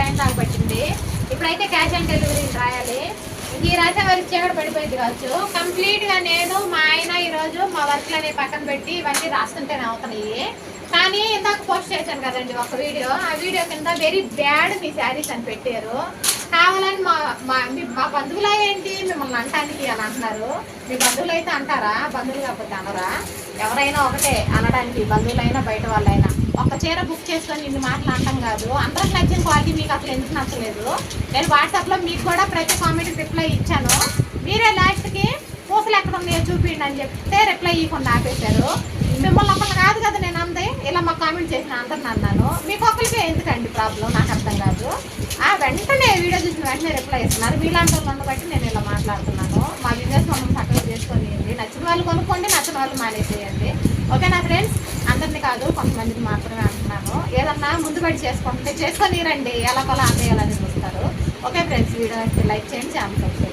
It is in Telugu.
టైం దాకా పట్టింది ఇప్పుడైతే క్యాష్ ఆన్ డెలివరీ రాయాలి. ఈ రాసే వరకు చీకటి పడిపోయింది కావచ్చు. కంప్లీట్గా నేను మా ఆయన ఈరోజు మా వర్క్లు అనేవి పక్కన పెట్టి ఇవన్నీ రాస్తుంటేనే అవుతున్నాయి. కానీ ఇందాక పోస్ట్ చేశాను కదండి ఒక వీడియో. ఆ వీడియో కింద వెరీ బ్యాడ్ మీ శారీస్ అని పెట్టారు. కావాలని మా మా మీ- మా బంధువులా ఏంటి? మిమ్మల్ని అంటానికి అని అంటున్నారు. మీ బంధువులు అయితే అంటారా? బంధువులు కాకపోతే అనరా? ఎవరైనా ఒకటే అనడానికి బంధువులైనా బయట వాళ్ళైనా. ఒక చీర బుక్ చేసుకొని ఇన్ని మాటలు అంటాం కాదు. అందరికి నచ్చిన క్వాలిటీ మీకు అసలు ఎందుకు నచ్చలేదు? నేను వాట్సాప్లో మీకు కూడా ప్రతి కామెంట్ రిప్లై ఇచ్చాను. మీరే లాస్ట్కి పూసలు ఎక్కడ ఉన్నాయో చూపించండి అని చెప్తే రిప్లై ఇవ్వకుండా ఆపేశారు. మిమ్మల్ని ఒకళ్ళు కాదు కదా నేను అందే. ఇలా మా కామెంట్ చేసిన అందరిని అన్నాను. మీకు ఒకరికే ఎందుకండి ప్రాబ్లం? నాకు అర్థం వెంటనే వీడియో చూసిన వెంటనే రిప్లై ఇస్తున్నారు మీలాంటి వాళ్ళని బట్టి నేను ఇలా మాట్లాడుతున్నాను. మా బిజినెస్ మనం చక్కగా చేసుకొని నచ్చిన వాళ్ళు కొనుక్కోండి నచ్చిన వాళ్ళు మానేసేయండి. ఓకేనా ఫ్రెండ్స్ అందరినీ కాదు కొంతమందిని మాత్రమే అంటున్నాను. ఏదన్నా ముందు పడి చేసుకుంటే చేసుకొని రండి. ఎలా కొలా అందేయాలని చూస్తారు. ఓకే ఫ్రెండ్స్ వీడియో లైక్ చేయండి ఛానల్ సబ్స్క్రైబ్